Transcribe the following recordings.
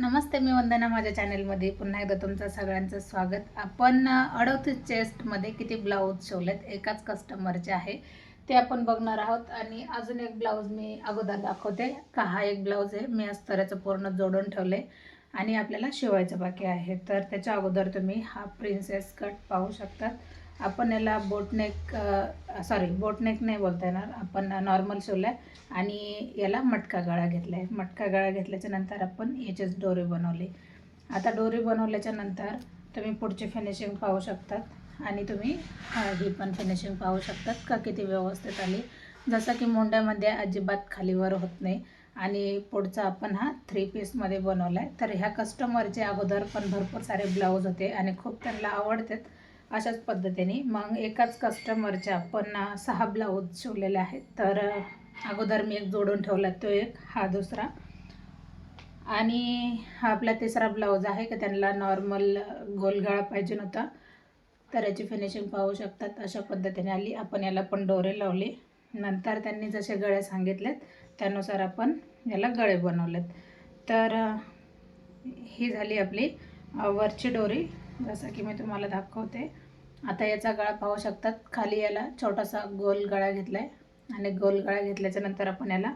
नमस्ते मी वंदना माझ्या चॅनलमध्ये. पुन्हा एकदा तुमचं सगळ्यांचं स्वागत. आपण अडतीस चेस्टमध्ये किती ब्लाऊज शिवलेत? एकाच कस्टमरचे आहे. ते आपण बघणार आहोत. आणि अजून एक ब्लाऊज मी अगोदर दाखवते. का हा एक ब्लाऊज आहे? मी अस्तराचं पूर्ण जोडून ठेवले. आणि आपल्याला शिवायचं बाकी आहे. तर त्याच्या अगोदर तुम्ही हा प्रिन्सेस कट पाहू शकतात. आपण याला बोटनेक सॉरी बोटनेक नाही बोलता येणार. आपण नॉर्मल शिवलं आहे आणि याला मटका गळा घेतला आहे. मटका गळा घेतल्याच्या नंतर आपण याचेच डोरी बनवली. आता डोरी बनवल्याच्या नंतर तुम्ही पुढची फिनिशिंग पाहू शकतात आणि तुम्ही ही पण फिनिशिंग पाहू शकतात का किती व्यवस्थित आली. जसं की मुंड्यामध्ये अजिबात खालीवर होत नाही आणि पुढचा आपण हा थ्री पीसमध्ये बनवला आहे तर ह्या कस्टमरचे अगोदर पण भरपूर सारे ब्लाऊज होते आणि खूप त्यांना आवडतात. अशाच पद्धतीने. मग एकाच कस्टमरच्या आपण सहा ब्लाऊज शिवलेले आहेत. तर अगोदर मी एक जोडून ठेवला तो एक हा दुसरा. आणि हा आपला तिसरा ब्लाऊज आहे का त्यांना नॉर्मल गोलगळा पाहिजे नव्हता तर याची फिनिशिंग पाहू शकतात अशा पद्धतीने आली. आपण याला पण डोरे लावले. नंतर त्यांनी जसे गळे सांगितलेत त्यानुसार आपण याला गळे बनवलेत. तर ही झाली आपली वरची डोरी जसं की मी तुम्हाला दाखवते. आता याचा गळा पाहू शकतात. खाली याला छोटासा गोल गळा घेतला आहे आणि गोल गळा घेतल्याच्या नंतर आपण याला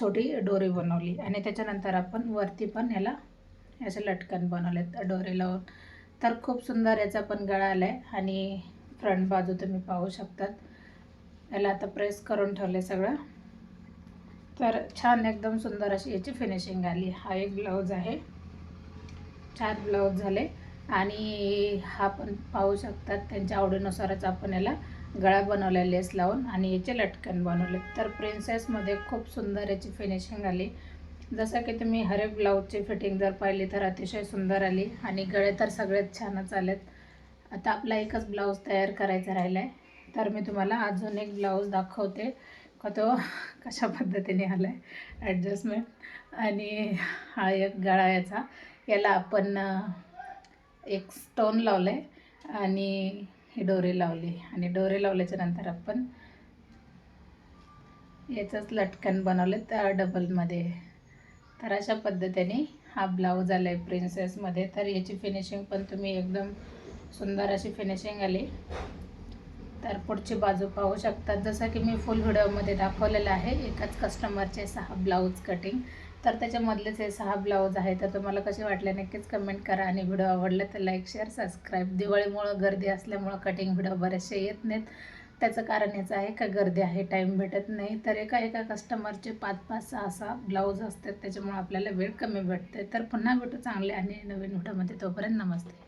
छोटी डोरी बनवली. आणि त्याच्यानंतर आपण वरती पण याला असे लटकन बनवलेत डोरी लावून तर खूप सुंदर याचा पण गळा आला आहे आणि फ्रंट बाजू तुम्ही पाहू शकतात. याला आता प्रेस करून ठेवले सगळं. तर छान एकदम सुंदर अशी याची फिनिशिंग आली. हा एक ब्लाऊज आहे. चार ब्लाऊज झाले. आणि हा पण पाहू शकतात त्यांच्या आवडीनुसारच आपण याला गळा बनवला लेस लावून आणि याचे लटकन बनवले. तर प्रिन्सेसमध्ये खूप सुंदर याची फिनिशिंग आली जसं की तुम्ही हर एक ब्लाऊजची फिटिंग जर पाहिली तर अतिशय सुंदर आली आणि गळे तर सगळेच छानच आलेत. आता आपला एकच ब्लाऊज तयार करायचा राहिला आहे तर मी तुम्हाला अजून एक ब्लाऊज दाखवते. का तो कशा पद्धतीने आला आहे ॲडजस्टमेंट आणि हा एक गळा याचा. याला आपण एक स्टोन लावलं आहे आणि ही डोरे लावली. आणि डोरे लावल्याच्या नंतर आपण याचंच लटकन बनवले त्या डबलमध्ये तर अशा पद्धतीने हा ब्लाऊज आला आहे प्रिन्सेसमध्ये तर याची फिनिशिंग पण तुम्ही एकदम सुंदर अशी फिनिशिंग आली. तर पुढची बाजू पाहू शकतात जसं की मी फुल व्हिडिओमध्ये दाखवलेलं आहे एकाच कस्टमरचे सहा ब्लाऊज कटिंग तर त्याच्यामधलेच हे सहा ब्लाऊज आहे तर तुम्हाला कसे वाटले नक्कीच कमेंट करा. आणि व्हिडिओ आवडला तर लाईक शेअर सबस्क्राईब दिवाळीमुळं गर्दी असल्यामुळं कटिंग व्हिडिओ बरेचसे येत नाहीत. त्याचं कारण याचं आहे का गर्दी आहे टाईम भेटत नाही. तर एका एका कस्टमरचे पाच पाच सहा सहा ब्लाऊज असतात त्याच्यामुळे आपल्याला वेळ कमी भेटते तर पुन्हा भेटू चांगले आणि नवीन व्हिडिओमध्ये तोपर्यंत नमस्ते.